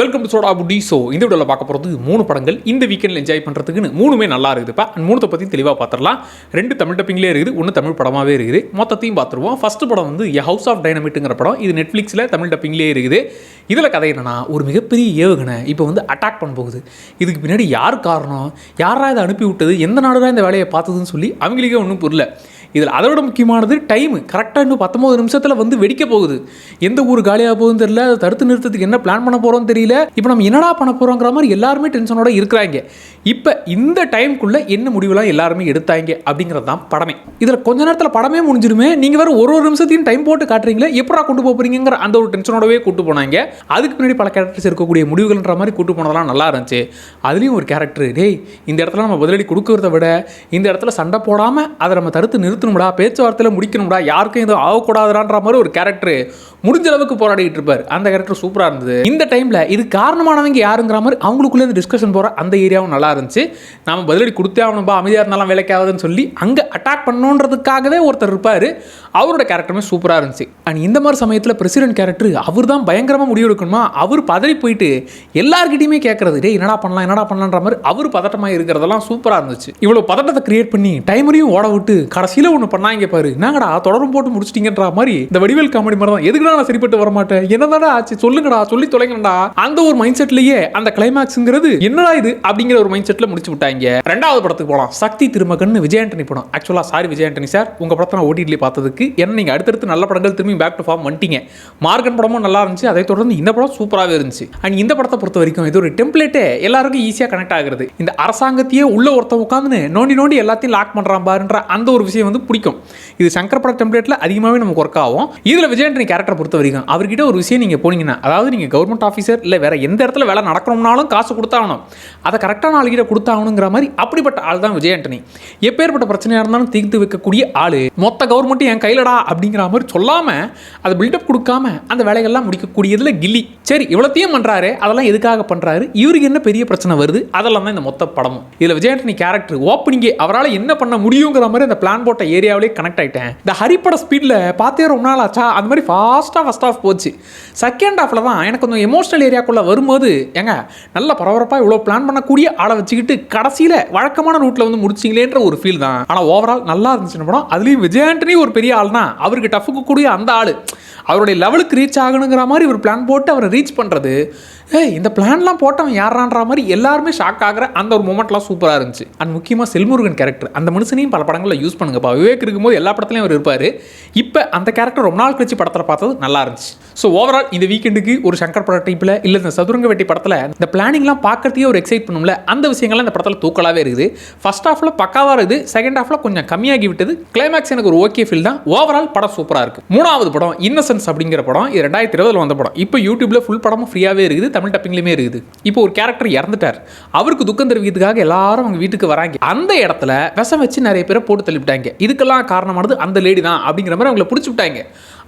Welcome to soda புட்டி so இந்த வீடியோவில் பார்க்க போகிறது மூணு படங்கள். இந்த வீக்கெண்டில் என்ஜாய் பண்ணுறதுக்குன்னு மூணுமே நல்லா இருக்குதுப்பா அண்ட் மூணத்தை பற்றி தெளிவாக பார்த்துடலாம் ரெண்டு தமிழ் டப்பிங்லேயே இருக்குது ஒன்று தமிழ் படமாகவே இருக்குது. மொத்தத்தையும் பார்த்துருவோம் ஃபஸ்ட்டு படம் வந்து எ ஹவுஸ் ஆஃப் டைனமிட்டுங்கிற படம். இது நெட்ஃப்ளிக்ஸில் தமிழ் டப்பிங்லேயே இருக்குது. இதில் கதை என்னென்னா ஒரு மிகப்பெரிய ஏவுகணை இப்போ வந்து அட்டாக் பண்ண போகுது. இதுக்கு பின்னாடி யார் காரணம்? யாரா இதை அனுப்பி விட்டது? எந்த நாடு தான் இந்த வேலையை பார்த்ததுன்னு சொல்லி அவங்களுக்கே ஒன்றும் புரியல. இதில் அதை விட முக்கியமானது டைம் கரெக்டாக இன்னும் பத்தொம்பது நிமிஷத்தில் வந்து வெடிக்க போகுது. எந்த ஊர் காலியாக போகுதுன்னு தெரியல அதை தடுத்து நிறுத்தத்துக்கு என்ன பிளான் பண்ண போகிறோம்னு தெரியல. இப்போ நம்ம என்னடா பண்ண போகிறோங்கிற மாதிரி எல்லாருமே டென்ஷனோட இருக்கிறாங்க. இப்போ இந்த டைமுக்குள்ளே என்ன முடிவுலாம் எல்லாருமே எடுத்தாங்க அப்படிங்கிறது தான் படமே. இதில் கொஞ்ச நேரத்தில் படமே முடிஞ்சிருமே நீங்கள் வேறு ஒரு ஒரு நிமிஷத்தையும் டைம் போட்டு காட்டுறீங்களே எப்படா கொண்டு போகிறீங்கிற அந்த ஒரு டென்ஷனோடவே கூட்டு போனாங்க. அதுக்கு பின்னாடி பல கேரக்டர்ஸ் இருக்கக்கூடிய முடிவுகள்ன்ற மாதிரி கூட்டு போனதெல்லாம் நல்லா இருந்துச்சு. அதுலேயும் ஒரு கேரக்டர் டேய் இந்த இடத்துல நம்ம பதிலடி கொடுக்கறத விட இந்த இடத்துல சண்டை போடாமல் அதை நம்ம தடுத்து நிறுத்தணும்டா பேச்சுவார்த்தையில் முடிக்கணும்டா யாருக்கும் எதுவும் ஆகக்கூடாதுன்ற மாதிரி ஒரு கேரக்டர் முடிஞ்ச அளவுக்கு போராடிக்கிட்டு இருப்பார். அந்த கேரக்டர் சூப்பராக இருந்தது. இந்த டைமில் இது காரணமானவங்க யாருங்கிற மாதிரி அவங்களுக்குள்ளே டிஸ்கஷன் போகிற அந்த ஏரியாவும் நல்லா இருந்துச்சு. நாம் பதிலடி கொடுத்தே ஆகணும்பா அமைதியாக இருந்தாலும் வேலைக்காகுதுன்னு சொல்லி அங்கே அட்டாக் பண்ணணுன்றதுக்காகவே ஒருத்தர் இருப்பார். அவரோட கேரக்டருமே சூப்பராக இருந்துச்சு. அண்ட் இந்த மாதிரி சமயத்தில் பிரசிடென்ட் கேரக்டர் அவர் தான் பயங்கரமாக முடிவெடுக்கணுமா? அவர் பதறி போயிட்டு எல்லாருக்கிட்டையுமே கேட்கறது டே என்னடா பண்ணலாம் என்னடா பண்ணலான்ற மாதிரி அவர் பதட்டமாக இருக்கிறதெல்லாம் சூப்பராக இருந்துச்சு. இவ்வளோ பதட்டத்தை கிரியேட் பண்ணி டைமரையும் ஓட விட்டு கடைசியில் ஒன்று பண்ணாங்க பாரு. என்னங்கடா தொடரும் போட்டு முடிச்சிட்டிங்கன்ற மாதிரி இந்த வடிவேல் காமெடி மாதிரி தான் எதுக்குடா நான் சரிப்பட்டு வர மாட்டேன் என்னதாடா ஆச்சு? சொல்லுங்கடா சொல்லி தொலைங்கடா. அந்த ஒரு மைண்ட் செட்லேயே அந்த கிளைமேக்ஸுங்கிறது என்னடா இது அப்படிங்கிற ஒரு மைண்ட் செட்டில் முடிச்சு விட்டாங்க. ரெண்டாவது படத்துக்கு போகலாம் சக்தி திருமகன் விஜய் ஆண்டனி படம். ஆக்சுவலா சாரி விஜய் ஆண்டனி சார் உங்கள் படத்தை நான் ஓடிட்லி பார்த்ததுக்கு ஏன்னா நீங்கள் அடுத்தடுத்து நல்ல படங்கள் திரும்பி பேக் டு ஃபார்ம் வந்துட்டீங்க. மார்கன் படமும் நல்லா இருந்துச்சு. அதை தொடர்ந்து இந்த படம் சூப்பராகவே இருந்துச்சு. அண்ட் இந்த படத்தை பொறுத்த வரைக்கும் இது ஒரு டெம்ப்ளேட்டே எல்லாருக்கும் ஈஸியாக கனெக்ட் ஆகுறது. இந்த அரசாங்கத்தையே உள்ள ஒருத்தன் உட்காந்து நோண்டி நோண்டி எல்லாத்தையும் லாக் பண்ணுறான் பாருன்ற அந்த ஒரு விஷயம் வந்து பிடிக்கும். இது சங்கர் பட டெம்ப்ளேட்டில் அதிகமாகவே நமக்கு ஒர்க் ஆகும். இதில் விஜயண்டனி கேரக்டர் பொறுத்த வரைக்கும் அவர்கிட்ட ஒரு விஷயம் நீங்கள் போனீங்கன்னா அதாவது நீங்கள் கவர்மெண்ட் ஆஃபீஸர் இல்லை வேறு எந்த இடத்துல வேலை நடக்கணும்னாலும் காசு கொடுத்தாகணும். அதை கரெக்டான ஆளுகிட்ட கொடுத்தாகணுங்கிற மாதிரி அப்படிப்பட்ட ஆள் தான் விஜய் ஆண்டனி எப்பேற்பட்ட பிரச்சனையாக இருந்தாலும் தீர்த்து வைக்கக்கூடிய ஆள். மொத்த கவர்மெண்ட்டும் என் கையிலடா அப்படிங்கிற மாதிரி சொல்லாமல் அதை பில்டப் கொடுக்காம அந்த வேலைகள்லாம் முடிக்கக்கூடியதில் கில்லி. சரி இவ்வளோத்தையும் பண்ணுறாரு அதெல்லாம் எதுக்காக பண்ணுறாரு இவருக்கு என்ன பெரிய பிரச்சனை வருது? அதெல்லாம் தான் இந்த மொத்த படமும். இதில் விஜய் ஆண்டனி கேரக்டர் ஓப்பனிங்கே அவரால் என்ன பண்ண முடியுங்கிற மாதிரி அந்த பிளான் போட்ட ஏரியாவிலே கனெக்ட் ஆகிட்டேன் இந்த ஹரிப்பட ஸ்பீடில் பார்த்தே ரொம்ப நாள் ஆச்சா? அந்த மாதிரி ஃபாஸ்ட்டாக ஃபஸ்ட் ஆஃப் போச்சு. செகண்ட் ஆஃபில் தான் எனக்கு கொஞ்சம் எமோஷனல் ஏரியாக்குள்ளே வரும்போது ஏங்க நல்ல பரபரப்பாக இவ்வளோ பிளான் பண்ணக்கூடிய ஆளை வச்சுக்கிட்டு கடைசியில் வழக்கமான ரூட்டில் வந்து முடிச்சிங்களேன்ற ஒரு ஃபீல் தான். ஆனால் ஓவரால் நல்லா இருந்துச்சுன்னு படம். அதுலேயும் விஜயாண்டனி ஒரு பெரிய ஆள்னா அவருக்கு டஃபுக்கு கூடிய அந்த ஆள். அவருடைய லெவலுக்கு ரீச் ஆகணுங்கிற மாதிரி ஒரு பிளான் போட்டு அவரை ரீச் பண்ணுறது ஏய் இந்த பிளான்லாம் போட்டவன் யாரான்ற மாதிரி எல்லாருமே ஷாக் ஆகிற அந்த ஒரு மூமெண்ட்லாம் சூப்பராக இருந்துச்சு. அண்ட் முக்கியமாக செல்முருகன் கேரக்டர் அந்த மனுஷனையும் பல படங்களில் யூஸ் பண்ணுங்கப்பா. விவேக் இருக்கும்போது எல்லா படத்துலையும் அவர் இருப்பார். இப்போ அந்த கேரக்டர் ரொம்ப நாள் கழிச்சு படத்தில் பார்த்தது நல்லா இருந்துச்சு. ஸோ ஓவரால் இந்த வீக்கெண்டுக்கு ஒரு சங்கர் பட டைப்பில் இல்லை இந்த சதுரங்க வெட்டி படத்தில் இந்த பிளானிங்லாம் பார்க்கறதையே ஒரு எக்ஸைட் பண்ணும்ல அந்த விஷயங்கள்லாம் இந்த படத்தில் தூக்கலாகவே இருக்குது. ஃபர்ஸ்ட் ஹாஃபில் பக்காவாக இருக்குது. செகண்ட் ஹாஃபில் கொஞ்சம் கம்மியாகி விட்டது. கிளைமேக்ஸ் எனக்கு ஒரு ஓகே ஃபீல் தான். ஓவரால் படம் சூப்பராக இருக்குது மூணாவது படம் இன்னசென்ஸ் அப்படிங்கிற படம் இது ரெண்டாயிரத்தி இருபதில் வந்த படம். இப்போ யூடியூப்ல ஃபுல் படமும் ஃப்ரீயாகவே இருக்குது. தமிழ் டப்பிங்லையுமே இருக்குது. இப்போ ஒரு கேரக்டர் இறந்துட்டார். அவருக்கு துக்கம் தெரிவிக்கிறதுக்காக எல்லாரும் அவங்க வீட்டுக்கு வராங்க. அந்த இடத்துல விஷம் வச்சு நிறைய பேரை போட்டு தள்ளிவிட்டாங்க. இதுக்கெல்லாம் காரணமானது அந்த லேடி தான் அப்படிங்கிற மாதிரி அவங்கள பிடிச்சி விட்டாங்க.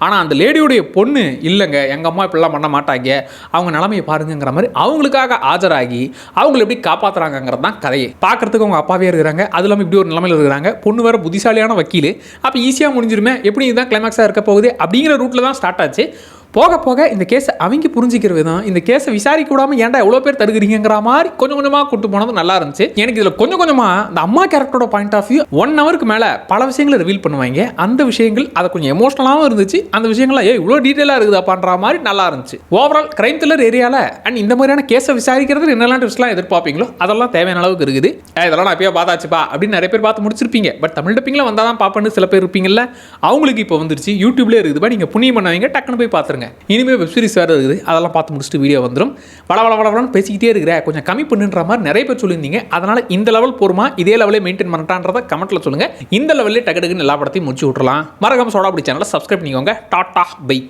ஆனால் அந்த லேடியுடைய பொண்ணு இல்லைங்க. எங்கள் அம்மா இப்படிலாம் பண்ண மாட்டாங்க. அவங்க நிலமையை பாருங்கிற மாதிரி அவங்களுக்காக ஆஜராகி அவங்கள எப்படி காப்பாற்றுறாங்கிறது தான் கதையை. பார்க்கறதுக்கு அவங்க அப்பாவே இருக்கிறாங்க. அது இல்லாமல் இப்படி ஒரு நிலமையில் இருக்கிறாங்க. பொண்ணு வேறு புத்திசாலியான வக்கீல். அப்போ ஈஸியாக முடிஞ்சிருமே. எப்படி இதுதான் கிளைமேக்ஸாக இருக்க போகுது அப்படிங்கிற ரூட்டில் தான் ஸ்டார்ட் ஆச்சு. போக போக இந்த கேஸை அவங்க புரிஞ்சிக்கிற விதம் இந்த கேஸை விசாரிக்க விடாம ஏன்டா எவ்வளோ பேர் தருகிறீங்கிற மாதிரி கொஞ்சம் கொஞ்சமாக கூட்டு போனது நல்லா இருந்துச்சு. எனக்கு இதில் கொஞ்சம் கொஞ்சமாக இந்த அம்மா கேரக்டரோட பாயிண்ட் ஆஃப் வியூ ஒன் ஹவருக்கு மேலே பல விஷயங்களை ரிவீல் பண்ணுவாங்க. அந்த விஷயங்கள் அதை கொஞ்சம் எமோஷனலாகவும் இருந்துச்சு. அந்த விஷயங்கள்லாம் ஏ இவ்வளோ டீட்டெயிலாக இருக்குதாப்பான்ற மாதிரி நல்லா இருந்துச்சு. ஓவரால் கிரைம் த்ரில்லர் ஏரியாவில் அண்ட் இந்த மாதிரியான கேஸை விசாரிக்கிறது என்னெல்லாம் ட்விஸ்ட்லாம் எதிர்பார்ப்பீங்களோ அதெல்லாம் தேவையான அளவுக்கு இருக்குது. இதெல்லாம் நான் எப்பயோ பார்த்தாச்சுப்பா அப்படின்னு நிறைய பேர் பார்த்து முடிச்சிருப்பீங்க. பட் தமிழ் டப்பிங்கில் வந்தால் தான் பார்ப்பேன்னு சில பேர் இருப்பீங்கல்ல அவங்களுக்கு இப்போ வந்துருச்சு. யூடியூப்லேயே இருக்குதுப்பா நீங்கள் புண்ணியம் பண்ணவங்க டக்குன்னு போய் பார்த்துருங்க. இனிமேல் வெப் சீரிஸ் வேறு இருக்குது. அதெல்லாம் பார்த்து முடிச்சுட்டு வீடியோ வந்துடும் வள வள வளவளன்னு பேசிக்கிட்டே இருக்கிற கொஞ்சம் கம்மி பண்ணுன்ற மாதிரி நிறைய பேர் சொல்லியிருந்தீங்க. அதனால் இந்த லெவல் போருமா? இதே லெவலே மெயின்டைன் பண்ணட்டான்றத கமெண்ட்டில் சொல்லுங்கள் இந்த லெவலில் டக்கு டக்குன்னு எல்லா படத்தையும் முடிச்சு விட்றலாம் மறக்காம சோடா அப்படி சேனலை சப்ஸ்கிரைப் பண்ணிக்கோங்க. Tata bye.